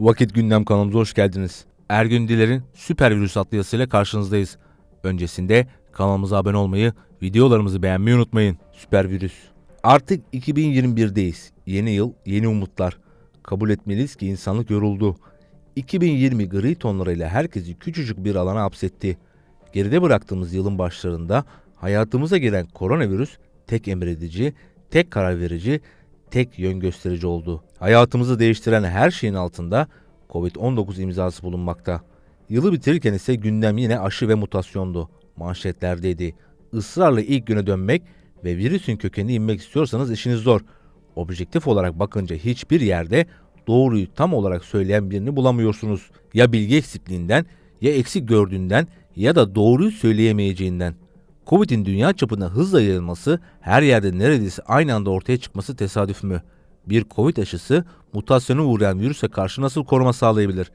Vakit Gündem kanalımıza hoş geldiniz. Ergün Diler'in Süper Virüs adlı karşınızdayız. Öncesinde kanalımıza abone olmayı, videolarımızı beğenmeyi unutmayın. Süper Virüs. Artık 2021'deyiz. Yeni yıl, yeni umutlar. Kabul etmeliyiz ki insanlık yoruldu. 2020 gri tonlarıyla herkesi küçücük bir alana hapsetti. Geride bıraktığımız yılın başlarında hayatımıza giren koronavirüs tek emredici, tek karar verici, tek yön gösterici oldu. Hayatımızı değiştiren her şeyin altında Covid-19 imzası bulunmakta. Yılı bitirirken ise gündem yine aşı ve mutasyondu. Manşetlerdeydi. Israrla ilk güne dönmek ve virüsün kökenine inmek istiyorsanız işiniz zor. Objektif olarak bakınca hiçbir yerde doğruyu tam olarak söyleyen birini bulamıyorsunuz. Ya bilgi eksikliğinden, ya eksik gördüğünden ya da doğruyu söyleyemeyeceğinden. Covid'in dünya çapında hızla yayılması, her yerde neredeyse aynı anda ortaya çıkması tesadüf mü? Bir Covid aşısı mutasyona uğrayan virüse karşı nasıl koruma sağlayabilir?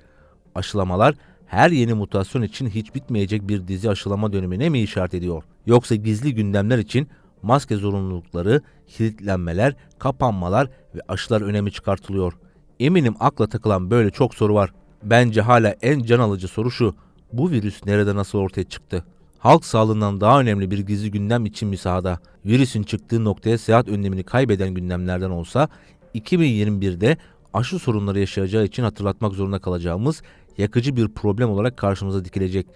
Aşılamalar her yeni mutasyon için hiç bitmeyecek bir dizi aşılama dönemine mi işaret ediyor? Yoksa gizli gündemler için maske zorunlulukları, kilitlenmeler, kapanmalar ve aşılar önemi çıkartılıyor. Eminim akla takılan böyle çok soru var. Bence hala en can alıcı soru şu. Bu virüs nerede nasıl ortaya çıktı? Halk sağlığından daha önemli bir gizli gündem için mi sahada? Virüsün çıktığı noktaya seyahat önlemini kaybeden gündemlerden olsa 2021'de aşı sorunları yaşayacağı için hatırlatmak zorunda kalacağımız yakıcı bir problem olarak karşımıza dikilecek.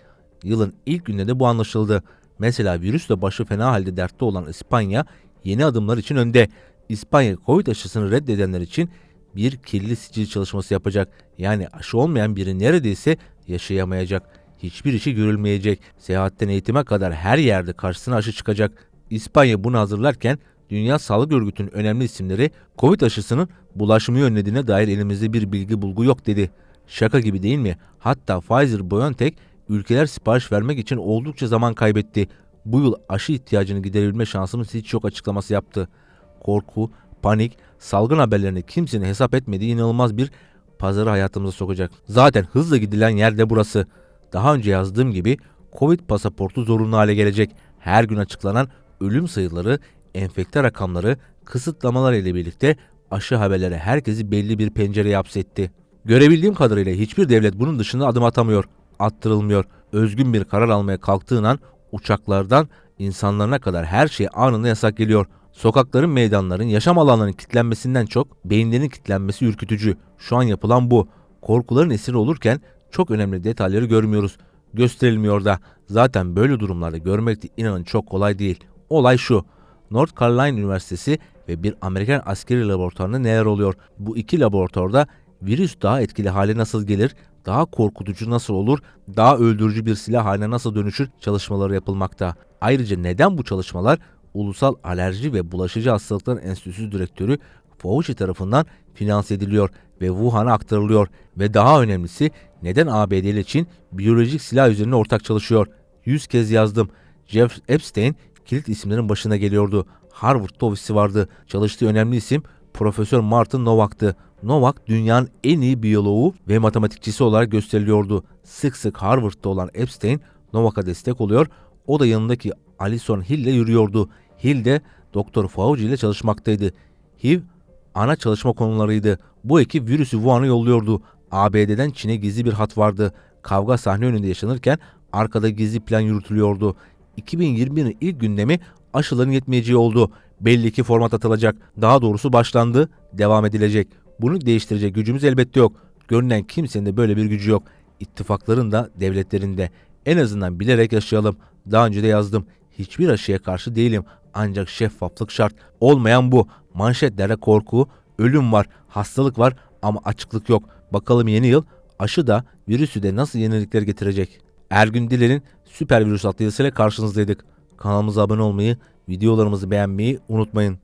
Yılın ilk günde bu anlaşıldı. Mesela virüsle başı fena halde dertte olan İspanya yeni adımlar için önde. İspanya Covid aşısını reddedenler için bir kirli sicil çalışması yapacak. Yani aşı olmayan biri neredeyse yaşayamayacak. Hiçbir işi görülmeyecek. Seyahatten eğitime kadar her yerde karşısına aşı çıkacak. İspanya bunu hazırlarken Dünya Sağlık Örgütü'nün önemli isimleri Covid aşısının bulaşmayı önlediğine dair elimizde bir bilgi bulgu yok dedi. Şaka gibi değil mi? Hatta Pfizer-BioNTech ülkeler sipariş vermek için oldukça zaman kaybetti. Bu yıl aşı ihtiyacını giderebilme şansımız hiç yok açıklaması yaptı. Korku, panik, salgın haberlerini kimsenin hesap etmediği inanılmaz bir pazarı hayatımıza sokacak. Zaten hızla gidilen yer de burası. Daha önce yazdığım gibi Covid pasaportu zorunlu hale gelecek. Her gün açıklanan ölüm sayıları, enfekte rakamları, kısıtlamalar ile birlikte aşı haberleri herkesi belli bir pencereye hapsetti. Görebildiğim kadarıyla hiçbir devlet bunun dışında adım atamıyor, attırılmıyor. Özgün bir karar almaya kalktığı an uçaklardan insanlarına kadar her şey anında yasak geliyor. Sokakların, meydanların, yaşam alanlarının kitlenmesinden çok beyinlerin kitlenmesi ürkütücü. Şu an yapılan bu. Korkuların esiri olurken çok önemli detayları görmüyoruz. Gösterilmiyor da. Zaten böyle durumlarda görmek de inanın çok kolay değil. Olay şu. North Carolina Üniversitesi ve bir Amerikan askeri laboratuvarında neler oluyor? Bu iki laboratuvarda virüs daha etkili hale nasıl gelir, daha korkutucu nasıl olur, daha öldürücü bir silah haline nasıl dönüşür çalışmaları yapılmakta. Ayrıca neden bu çalışmalar Ulusal Alerji ve Bulaşıcı Hastalıklar Enstitüsü Direktörü Fauci tarafından finanse ediliyor ve Wuhan'a aktarılıyor ve daha önemlisi neden ABD ile Çin biyolojik silah üzerine ortak çalışıyor? Yüz kez yazdım. Jeff Epstein kilit isimlerin başına geliyordu. Harvard'da ofisi vardı. Çalıştığı önemli isim Profesör Martin Novak'tı. Novak dünyanın en iyi biyoloğu ve matematikçisi olarak gösteriliyordu. Sık sık Harvard'da olan Epstein Novak'a destek oluyor. O da yanındaki Alison Hill ile yürüyordu. Hill de Doktor Fauci ile çalışmaktaydı. HIV ana çalışma konularıydı. Bu ekip virüsü Wuhan'a yolluyordu. ABD'den Çin'e gizli bir hat vardı. Kavga sahne önünde yaşanırken arkada gizli plan yürütülüyordu. 2021'in ilk gündemi aşıların yetmeyeceği oldu. Belli ki format atılacak. Daha doğrusu başlandı, devam edilecek. Bunu değiştirecek gücümüz elbette yok. Görünen kimsenin de böyle bir gücü yok. İttifakların da devletlerin de. En azından bilerek yaşayalım. Daha önce de yazdım. Hiçbir aşıya karşı değilim. Ancak şeffaflık şart. Olmayan bu. Manşetlerde korku, ölüm var, hastalık var ama açıklık yok. Bakalım yeni yıl aşı da virüsü de nasıl yenilikler getirecek? Ergün Diler'in Süper Virüs adlı yazısıyla karşınızdaydık. Kanalımıza abone olmayı, videolarımızı beğenmeyi unutmayın.